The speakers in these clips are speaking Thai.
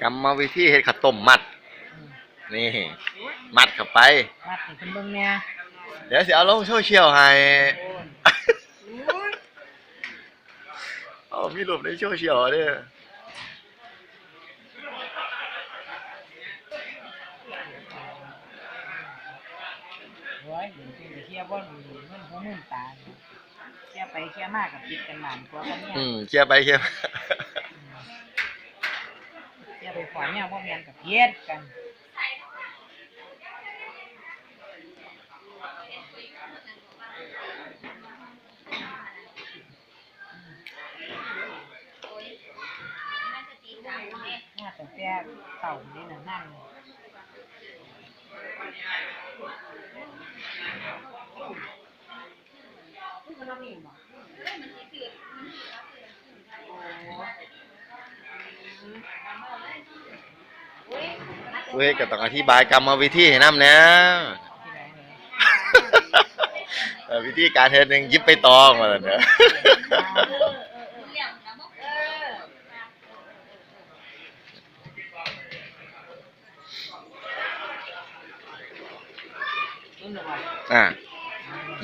กรรมวิธีเห็ดขัาต้มมัด นี่ มัดเข้าไป มัดเพิ่นเบิ่งแหน่เดี๋ยวสิเอาลงโชว์เชียวให้เอามีรูปในโชว์เชียวเด้อ ยเดี๋ยวสิไปเที่ยวบ่ดูเงินหูมื่นตาเที่ยวไปเที่ยวมากับติดกันหลานกว่ากันเนี่ยอืมเคลียร์ไปเคลียร์มาเที่ยวไปขอเนี่ยบ่แม่นกับเฮ็ดกันมาตั้งแต่เต่านี่น่ะนั่ง เว้ยก็ต้องอธิบายกรรมวิธีให้นำนะที่ไหนเลยเออวิธีการเฮ็ดหนึงหยิบไปตองมาแล้วเด้อนี่หนูว่าอะ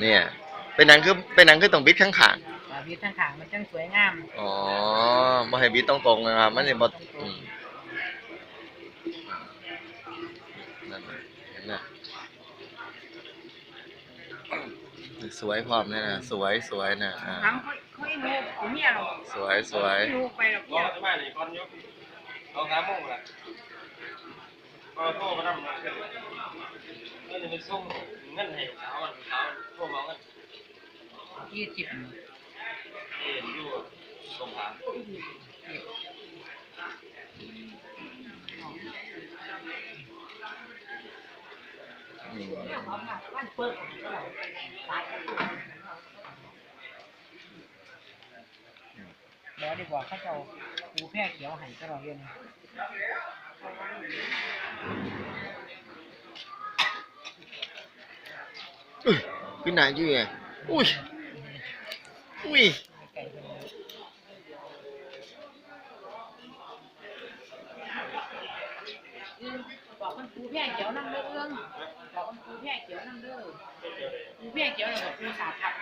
เนี่ย เป็นหนังคือเป็นหนังคือต้องบิดข้างขางอ่าวิทย์ทางขางมันจังสวยงามๆอ๋อบ่ให้บิดตรงๆนะครับ มันสิบ่อืมนั่นน่ะเห็นน่ะสวยพร้อมเนี่ยนะสวยสวยน่ะอ่าทำเขาเขาไอ้หนูผมเนี่ยเราสวยสวยไอ้หนูไปหรอกรอจะมาเลยก่อนยกเอาสามโมงละก็โทรมาทำนะเงินเป็นส่งเงินให้เช้าวันเช้าโทรมาเงิน ยี่สิบเอ็นอยู่ตรงกลาเดี๋ยวดีกว่าเขาจะเอาปูแพร่เขียวให้ตลอดเย็นอุ้ยขึ้นไหนอยู่ไงอุ้ย อุ้ยบอกมันปูแพร่เขียวนั่งเรื่องบอกมันปูแพร่เขียวนั่งเรื่องปูแพร่เขียวแล้วก็ปูสาทับ